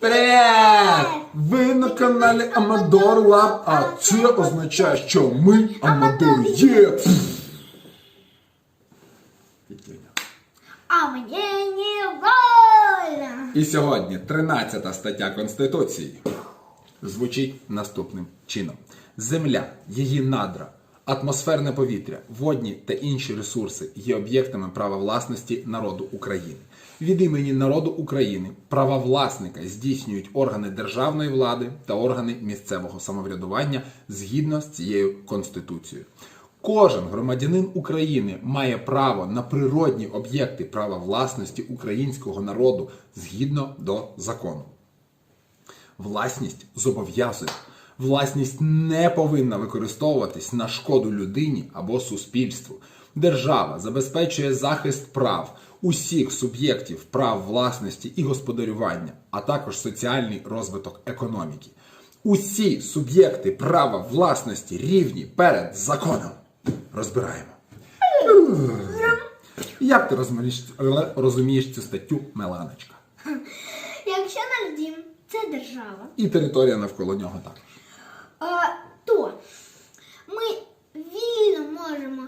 Привіт! Ви на каналі Амадор Лаб, а це означає, що ми Амадор є. А мені не больно. І сьогодні 13 стаття Конституції звучить наступним чином: Земля, її надра, атмосферне повітря, водні та інші ресурси є об'єктами права власності народу України. Від імені народу України права власника здійснюють органи державної влади та органи місцевого самоврядування згідно з цією конституцією. Кожен громадянин України має право на природні об'єкти права власності українського народу згідно до закону. Власність зобов'язує. Власність не повинна використовуватись на шкоду людині або суспільству. Держава забезпечує захист прав усіх суб'єктів прав власності і господарювання, а також соціальний розвиток економіки. Усі суб'єкти права власності рівні перед законом. Розбираємо. Як ти розумієш, цю статтю, Меланочка? Якщо наш дім це держава, І територія навколо нього також. а, то ми вільно можемо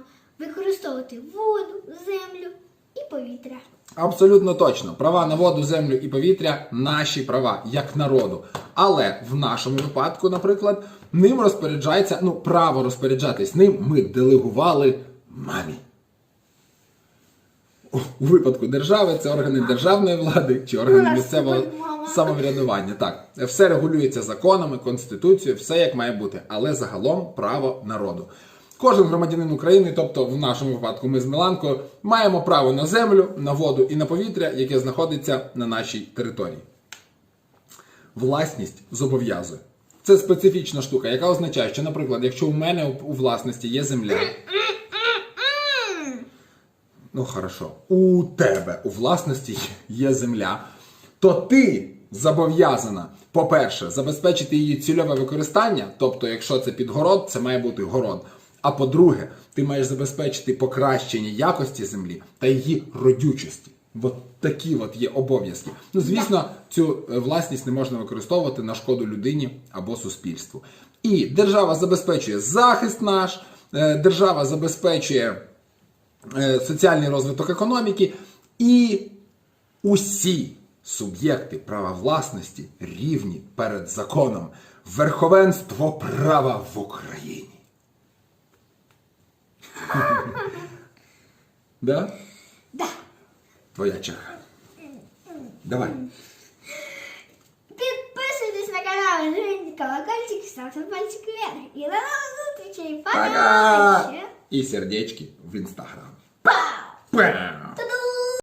використовувати воду, землю і повітря. Абсолютно точно. Права на воду, землю і повітря наші права як народу. Але в нашому випадку, наприклад, ним розпоряджається, ну, право розпоряджатись ним ми делегували мамі. У випадку держави це органи державної влади чи органи місцевого самоврядування. Так, все регулюється законами, конституцією, все як має бути, але загалом право народу. Кожен громадянин України, тобто в нашому випадку ми з Миланкою, маємо право на землю, на воду і на повітря, яке знаходиться на нашій території. Власність зобов'язує. Це специфічна штука, яка означає, що, наприклад, якщо у мене у- власності є земля. Ну, хорошо, у тебе у власності є земля, то ти зобов'язана, по-перше, забезпечити її цільове використання, тобто, якщо це підгород, це має бути город. А по-друге, ти маєш забезпечити покращення якості землі та її родючості. От такі от є обов'язки. Ну, звісно, цю е, власність не можна використовувати на шкоду людині або суспільству. І держава забезпечує захист наш, е, держава забезпечує е, соціальний розвиток економіки, і усі суб'єкти права власності рівні перед законом. Верховенство права в Україні. Да? Да. Твоя черга. Давай. Підписуйтесь на канал, жміть колокольчик, ставте пальчик вверх. І до нових зустрічей. Пока! Пока! І сердечки в інстаграм. Пау! Пау! Та-да!